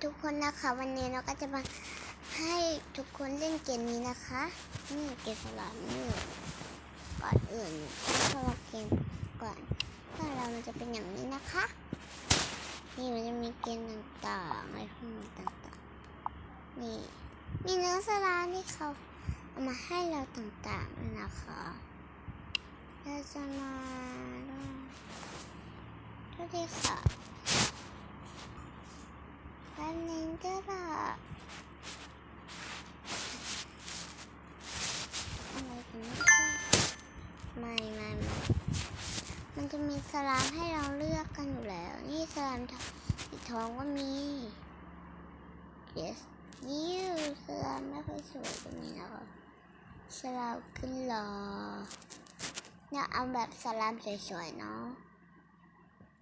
ทุกคนนะคะ วันนี้เราก็จะมาให้ทุกคนเล่นเกมนี้นะคะ นี่เกมสลับนี่ก่อนอื่นเข้าเกมก่อนถ้าเรามันจะเป็นอย่างนี้นะคะ นี่มันจะมีเกมต่างๆอะไรพวกนี้ต่างๆนี่มีเนื้อสลาที่เขาเอามาให้เราต่างๆนะคะเราจะมาด้วยสวัสดีค่ะ แป๊บนึงก็ได้อะไรกันไม่ใช่ไม่ไม่ไม่มันจะมีสลามให้เราเลือกกันอยู่แล้ว นี่สลามสีทองก็มี yes นี่สลามไม่ค่อยสวยตรงนี้นะคะสลามขึ้นรอเนี่ยเอาแบบสลามสวยๆเนาะ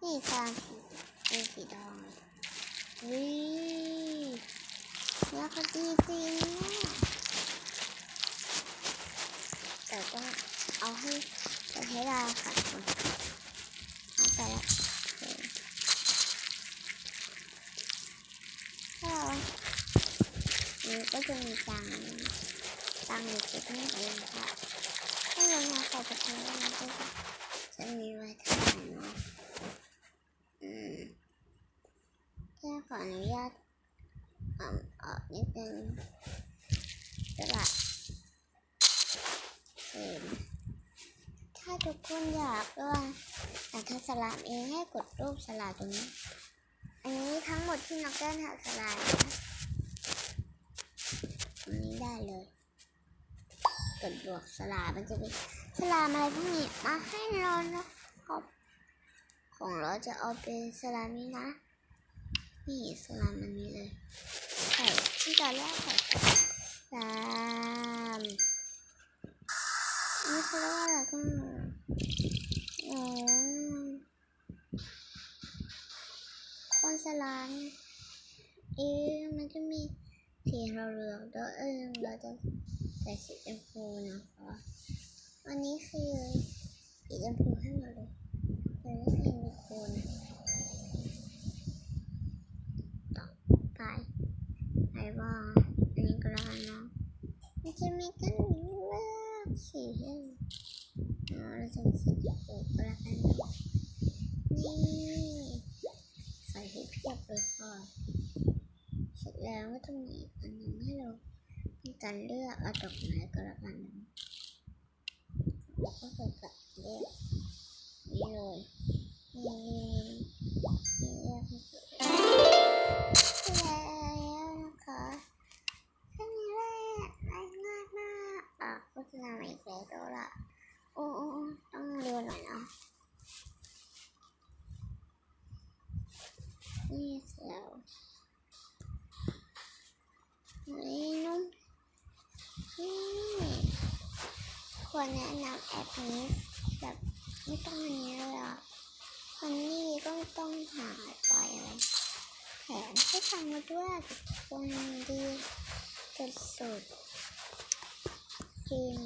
นี่สลามสีสีทองเลย วิเนื้อเขาดีจริงนะแต่ต้องเอาให้จะให้ได้ค่ะเอาไปละถ้าเราอันนี้ก็จะมีตังตังอยู่ที่นี่เองค่ะถ้าเรามาขอประเทานแล้วมันก็จะจะมีไว้เท่าไหร่เนาะอืม แค่ขออนุญาตอ่าออกนิด นึงสลัดเห็นถ้าทุกคนอยากว่าอยากทำสลัดเองให้กดรูปสลัดตรงนี้ อันนี้ทั้งหมดที่นักเล่นทำสลัดนะตรงนี้ได้เลยกดบวกสลัดมันจะมีสลัดอะไรพวกนี้มาให้เรานะครับของเราจะเอาเป็นสลัดนี้นะ นี่สลามอันนี้เลยใส่ที่ตอนแรกใส่สลามนี่คือว่าอะไรก็ไม่รู้อ๋อคนสลามเอ๊ะมันจะมีสีเราเหลืองๆด้วยเออเราจะใส่สีชมพูนะคะอันนี้คือสีชมพูให้หมดเลยแต่ไม่เคยมีโคน ไปไปบ้างอันนี้ก็แล้วกันเนาะ มีกันเลือกสีให้เนาะเราจะสีชมพูก็แล้วกันนี่ใส่ให้เพียบเลยค่ะเสร็จแล้วก็จะมีอีกอันหนึงให้เรามีการเลือกเอาดอกไม้ก็แล้วกันแล้วก็จะกัดเลือกนี่เลยนี่ ควรแนะนำแอปนี้แบบไม่ต้องอันนี้เลยอะคนนี้ก็ไม่ต้องหาปล่อยอะไรแถมให้ฟังมาด้วยคนดีสุดสุดจริง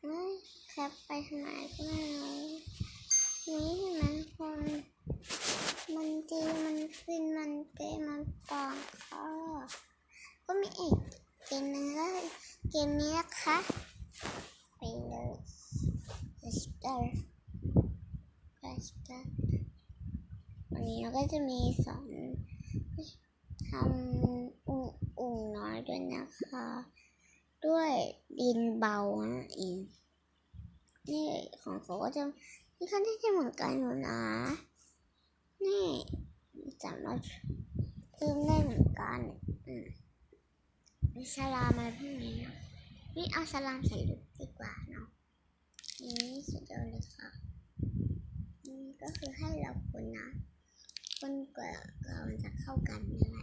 เอ้ยแคปไปทางไหนก็ไม่รู้นี่เห็นไหมคนมันดีมันฟินมันเป๊ะมันปัง ก็มีอีกเกมหนึงก็คือเกมนี้นะคะไปเลย Let's go พาสต้าวันนี้เราก็จะมีสอนทำอุ่งอุ่งน้อยด้วยนะคะ ด้วยดินเบานั่นเองนี่ของเขาก็จะมีขั้นที่จะเหมือนกันอยู่นะ นี่สามารถเพิ่มได้เหมือนกัน อืม มีสลามอะไรพวกนี้นะนี่เอาสลามใส่ลึกดีกว่าเนาะนี่สุดยอดเลยค่ะนี่ก็คือให้เราคนนะคนกว่าเราจะเข้ากันยังไง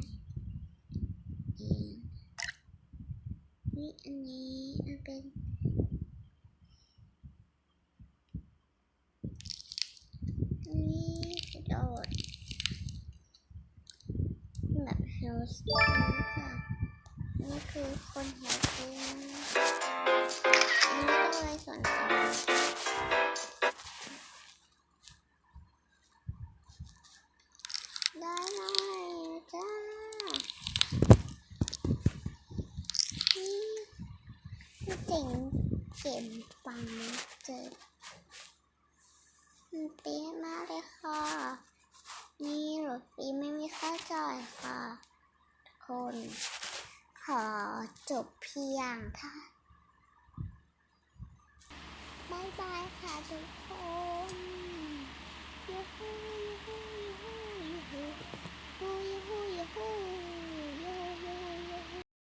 เองนี่อันนี้มันเป็นนนี้กระโดดแบบเฮลส์ค่ะ นี่คือคนเฮลส์อันนี้ก็เลยส่วนของได้หน่อยจ้าอืมเจ๋งเก็บปังเจอมันเป๊ะมากเลยค่ะ นี่รถฟรีไม่มีค่าจ่ายค่ะ ทุกคน จบเพียงค่ะบายบายค่ะทุกคนยูฮูยูฮูยูฮูยูฮูยูฮูยูฮู